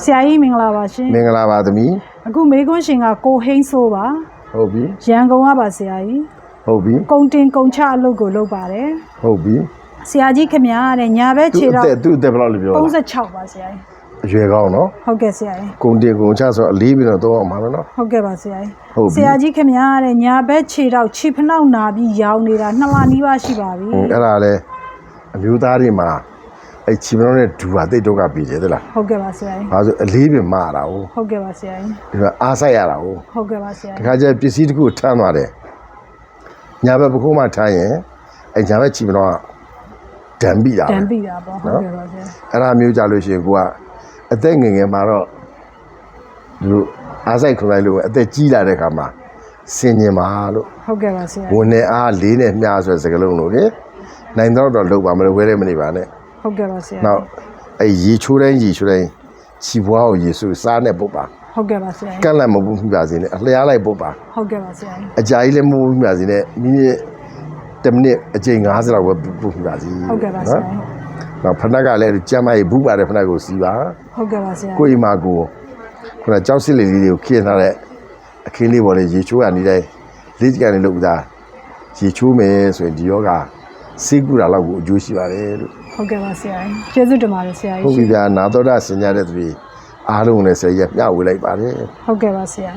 ဆရာကြီးမင်္ဂလာပါရှင်မင်္ဂလာပါသမီးအခုမေကွန်းရှင်ကကိုဟိန်းဆိုးပါဟုတ်ပြီရန်ကုန်ကပါဆရာကြီးဟုတ်ပြီကုံတင်ကုံချအလုပ်ကိုလုပ်ပါတယ်ဟုတ်ပြီဆရာကြီးခင်ဗျားတဲ့ညာဘက်သူခြေအတော့သက်သူ့အသက်ဘယ်လောက်လဲပြောတာ36ပါဆရာကြီးအရွယ်ကောင်းနော်ဟုတ်ကဲ့ဆရာကြီးကုန်တင်ကုန်ချဆိုတော့အလေးပြီးတော့တော့အောင်ပါမယ်နော်ဟုတ်ကဲ့ပါဆရာကြီးဟုတ်ပြီဆရာကြီးခင်ဗျားတဲ့ညာဘက်ခြေတော့ခြေဖနှောက်နာပြီးရောင်နေတာနှစ်လနီးပါးရှိပါပြီဟင်းအဲ့ဒါလဲအမျိုးသားတွေမှာ အဲ့ချီမလုံးနဲ့ဒူဟာတိတ်တော့ကပြီးတယ်သလားဟုတ်ကဲ့ပါဆရာကြီးဘာလို့အလေးပင်မှားတာဟုတ်ဟုတ်ကဲ့ပါဆရာကြီးဒီမှာအားဆိုင်ရတာဟုတ်ဟုတ်ကဲ့ပါဆရာတကြီးခါကျပစ္စည်းတစ်ခုထမ်းသွားတယ်ညာဘက်ပခုံးမှထမ်းရင်အဲ့ညာဘက်ချီမလုံးကဒံပြီးတာတပဲန်ပြီတာပေါ့ဟုတ်ကဲ့ပါဆရာအဲ့ဒါမျိုးကြလို့ရှိရင်ကိုကအသက်ငယ်ငယ်မှာတော့ဒီလိုအားဆိုင်ခုလိုက်လို့အသက်ကြီးလာတဲ့ခါမှာစင်ញင်ပါလို့ဟုတ်ကဲ့ပါဆရာဝန်နဲ့အားလေးနဲ့မျှဆိုတဲ့စကားလုံးလို့လေနိုင်တော့တော့လုပ်ပါမလို့ဝဲရဲမနေပါနဲ့ ဟုတ်ကဲ့ပါဆရာနောက်အဲ့ရေချိုးတိုင်းရေချိုးတိုင်းခြီပွားကိုရေဆူစားနဲ့ပုတ်ပါဟုတ်ကဲ့ပါဆရာကန့်လန့်မပူမိပါစေနဲ့အလျားလိုက်ပုတ်ပါဟုတ်ကဲ့ပါဆရာအကြာကြီးလည်းမပူမိပါစေနဲ့မိနစ်10မိနစ်အချိန်50လောက်ပဲပုတ်မိပါစေဟုတ်ကဲ့ပါဆရာနောက်ဖနက်ကလည်းကျမ်းမကြီးဘူးပါတဲ့ဖနက်ကိုစီးပါဟုတ်ကဲ့ပါဆရာကိုယ့်အိမ်မှာကိုခုနကြောက်စစ်လေးလေးတွေကိုခင်းထားတဲ့အခင်းလေးပေါ်လေရေချိုးရနေတိုင်းလေးကြကန်လေးလုပ်ပြီးသားရေချိုးမယ်ဆိုရင်ဒီယောဂ စိတ်ကူတာလောက်ကိုအကျိုးရှိပါတယ်လို့ဟုတ်ကဲ့ပါဆရာကျေးဇူးတင်ပါတယ်ဆရာဟုတ်ကြီးပြီဗျာနာတော်တာဆင်ကြတဲ့သူတွေအားလုံးနဲ့ဆရာကြီးကမျှဝေလိုက်ပါတယ်ဟုတ်ကဲ့ပါဆရာ